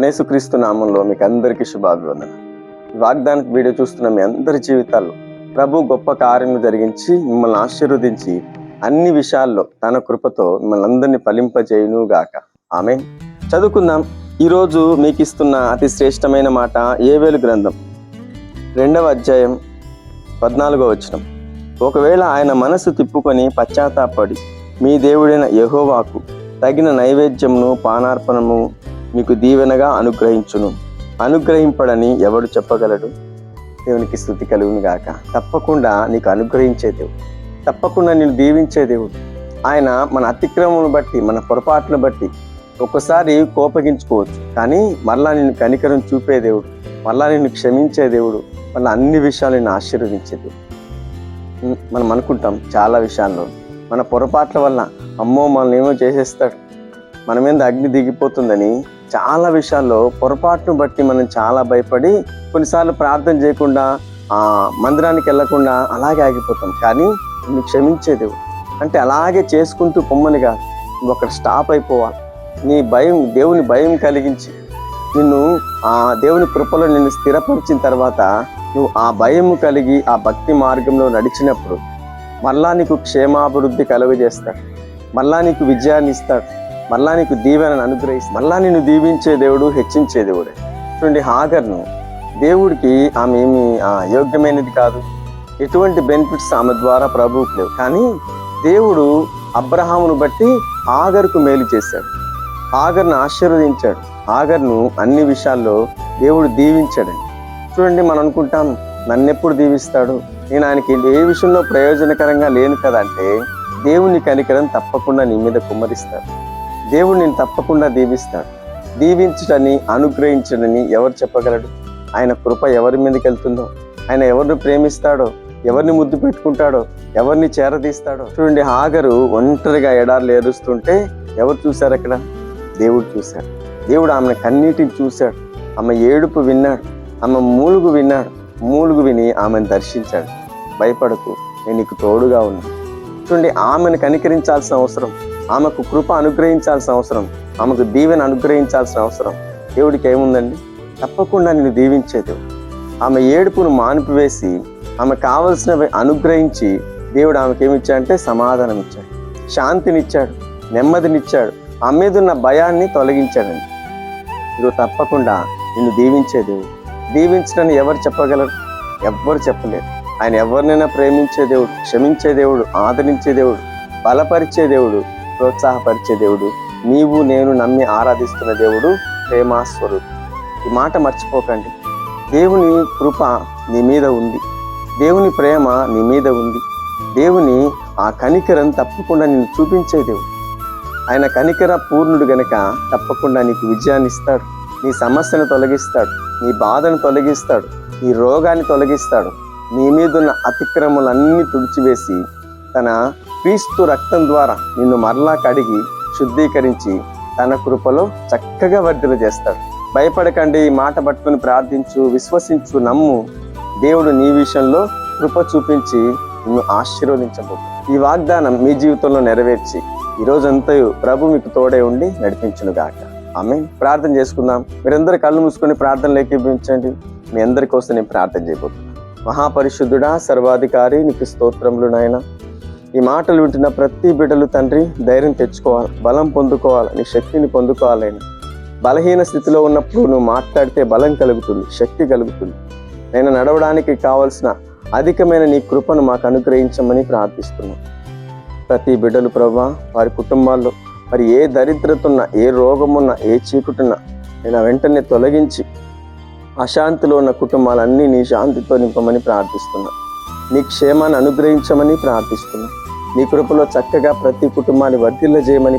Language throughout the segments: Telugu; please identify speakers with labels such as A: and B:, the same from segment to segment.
A: ప్రభనేసుక్రీస్తు నామంలో మీకు అందరికీ శుభాభివందన ఈ వాగ్దానికి వీడియో చూస్తున్న మీ అందరి జీవితాల్లో ప్రభు గొప్ప కార్యం జరిగించి మిమ్మల్ని ఆశీర్వదించి అన్ని విషయాల్లో తన కృపతో మిమ్మల్ని అందరినీ ఫలింపజేయును గాక ఆమె చదువుకుందాం. ఈరోజు మీకు ఇస్తున్న అతి శ్రేష్టమైన మాట ఏవేలు గ్రంథం? రెండవ అధ్యాయం పద్నాలుగో వచనం. ఒకవేళ ఆయన మనసు తిప్పుకొని పశ్చాత్తాపడి మీ దేవుడైన యహోవాకు తగిన నైవేద్యమును పానార్పణము మీకు దీవెనగా అనుగ్రహించును. అనుగ్రహింపడని ఎవడు చెప్పగలడు? దేవునికి స్థుతి కలుగును గాక. తప్పకుండా నీకు అనుగ్రహించే దేవుడు. తప్పకుండా నేను దీవించే దేవుడు. ఆయన మన అతిక్రమను బట్టి మన పొరపాటును బట్టి ఒక్కసారి కోపగించుకోవచ్చు. కానీ మరలా నేను కనికరం చూపే దేవుడు మరలా నేను క్షమించే దేవుడు మళ్ళీ అన్ని విషయాలు నేను ఆశీర్వదించే దేవుడు. మనం అనుకుంటాం చాలా విషయాల్లో. మన పొరపాట్ల వల్ల అమ్మో మనల్ని ఏమో చేసేస్తాడు. మన మీద అగ్ని దిగిపోతుందని చాలా విషయాల్లో పొరపాటును బట్టి మనం చాలా భయపడి కొన్నిసార్లు ప్రార్థన చేయకుండా ఆ మందిరానికి వెళ్ళకుండా అలాగే ఆగిపోతాం. కానీ నువ్వు క్షమించే దేవుడు. అంటే అలాగే చేసుకుంటూ పొమ్మని కాదు. నువ్వు అక్కడ స్టాప్ అయిపోవాలి. నీ భయం దేవుని భయం కలిగించి నిన్ను ఆ దేవుని కృపలో నిన్ను స్థిరపరిచిన తర్వాత నువ్వు ఆ భయం కలిగి ఆ భక్తి మార్గంలో నడిచినప్పుడు మళ్ళా నీకు క్షేమాభివృద్ధి కలుగజేస్తాడు. మళ్ళా నీకు విజయాన్ని ఇస్తాడు. మళ్ళా నీకు దీవెనను అనుగ్రహిస్తాడు మళ్ళా నిన్ను దీవించే దేవుడు హెచ్చించే దేవుడే. చూడండి హాగర్ను దేవుడికి ఆమె ఏమి ఆ, యోగ్యమైనది కాదు. ఎటువంటి బెనిఫిట్స్ ఆమె ద్వారా ప్రభువుకు లేవు. కానీ దేవుడు అబ్రహామును బట్టి ఆగర్కు మేలు చేశాడు. ఆగర్ను ఆశీర్వదించాడు. ఆగర్ను అన్ని విషయాల్లో దేవుడు దీవించాడండి చూడండి మనం అనుకుంటాం నన్నెప్పుడు దీవిస్తాడు? నేను ఆయనకి ఏ విషయంలో ప్రయోజనకరంగా లేను కదా అంటే దేవుని కనికరం తప్పకుండా నీ మీద కుమ్మరిస్తాడు. దేవుడు నేను తప్పకుండా దీవిస్తాడు. దీవించడని అనుగ్రహించడని ఎవరు చెప్పగలడు? ఆయన కృప ఎవరి మీదకి వెళ్తుందో? ఆయన ఎవరిని ప్రేమిస్తాడో? ఎవరిని ముద్దు పెట్టుకుంటాడో? ఎవరిని చేరదీస్తాడో? చూడండి హాగరు ఒంటరిగా ఎడార్లు ఏరుస్తుంటే ఎవరు చూశారు అక్కడ? దేవుడు చూశాడు. దేవుడు ఆమెను కన్నీటిని చూశాడు. ఆమె ఏడుపు విన్నాడు. ఆమె మూలుగు విన్నాడు. మూలుగు విని ఆమెను దర్శించాడు. భయపడకు నేను నీకు తోడుగా ఉన్నాను. చూడండి ఆమెను కనికరించాల్సిన అవసరం ఆమెకు కృప అనుగ్రహించాల్సిన అవసరం. ఆమెకు దీవెన అనుగ్రహించాల్సిన అవసరం. దేవుడికి ఏముందండి? తప్పకుండా నిన్ను దీవించే దేవుడు. ఆమె ఏడుపును మానిపివేసి ఆమె కావలసినవి అనుగ్రహించి దేవుడు ఆమెకి ఏమిచ్చాడంటే సమాధానం ఇచ్చాడు శాంతినిచ్చాడు నెమ్మదినిచ్చాడు. ఆమె మీద ఉన్న భయాన్ని తొలగించాడండి. నువ్వు తప్పకుండా నిన్ను దీవించే దేవుడు. దీవించడని ఎవరు చెప్పగలరు? ఎవ్వరు చెప్పలేరు. ఆయన ఎవరినైనా ప్రేమించే దేవుడు క్షమించే దేవుడు ఆదరించే దేవుడు బలపరిచే దేవుడు ప్రోత్సాహపరిచే దేవుడు. నీవు నేను నమ్మి ఆరాధిస్తున్న దేవుడు ప్రేమాస్వరుడు ఈ మాట మర్చిపోకండి. దేవుని కృప నీ మీద ఉంది. దేవుని ప్రేమ నీ మీద ఉంది. దేవుని ఆ కనికరం తప్పకుండా నిన్ను చూపించే దేవుడు. ఆయన కనికర పూర్ణుడు గనక తప్పకుండా నీకు విజయాన్ని ఇస్తాడు. నీ సమస్యను తొలగిస్తాడు. నీ బాధను తొలగిస్తాడు. నీ రోగాన్ని తొలగిస్తాడు. నీ మీదున్న అతిక్రమలన్నీ తుడిచివేసి తన క్రీస్తు రక్తం ద్వారా నిన్ను మరలా కడిగి శుద్ధీకరించి తన కృపలో చక్కగా వర్ధన చేస్తాడు. భయపడకండి ఈ మాట పట్టుకుని ప్రార్థించు విశ్వసించు నమ్ము. దేవుడు నీ విషయంలో కృప చూపించి నిన్ను ఆశీర్వదించబోతు ఈ వాగ్దానం మీ జీవితంలో నెరవేర్చి ఈ ప్రభు మీకు తోడే ఉండి నడిపించును గాక. ఆమె ప్రార్థన చేసుకుందాం. మీరందరూ కళ్ళు మూసుకొని ప్రార్థనలు ఏకీభవించండి. మీ అందరి కోసం నేను ప్రార్థన చేయబోతున్నాను. మహాపరిశుద్ధుడా సర్వాధికారి నీకు స్తోత్రములు నాయన. ఈ మాటలు వింటున్న ప్రతి బిడ్డలు తండ్రి ధైర్యం తెచ్చుకోవాలి బలం పొందుకోవాలి నీ శక్తిని పొందుకోవాలని. బలహీన స్థితిలో ఉన్నప్పుడు నువ్వు మాట్లాడితే బలం కలుగుతుంది శక్తి కలుగుతుంది. నేను నడవడానికి కావలసిన అధికమైన నీ కృపను మాకు అనుగ్రహించమని ప్రార్థిస్తున్నాను ప్రతి బిడ్డలు ప్రభా వారి కుటుంబాల్లో మరి ఏ దరిద్రత ఉన్నా ఏ రోగమున్నా ఏ చీకుటున్నా నేను వెంటనే తొలగించి అశాంతిలో ఉన్న కుటుంబాలన్నీ నీ శాంతితో నింపమని ప్రార్థిస్తున్నా. నీ క్షేమాన్ని అనుగ్రహించమని ప్రార్థిస్తున్నా. నీ కృపలో చక్కగా ప్రతి కుటుంబాన్ని వర్ధిల్ల చేయమని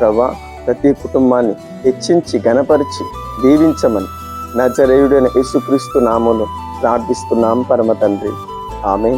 A: ప్రభా ప్రతి కుటుంబాన్ని హెచ్చించి గణపరిచి దీవించమని నజరేయుడైన యేసుక్రీస్తు నామను ప్రార్థిస్తున్నాం పరమ తండ్రి. ఆమె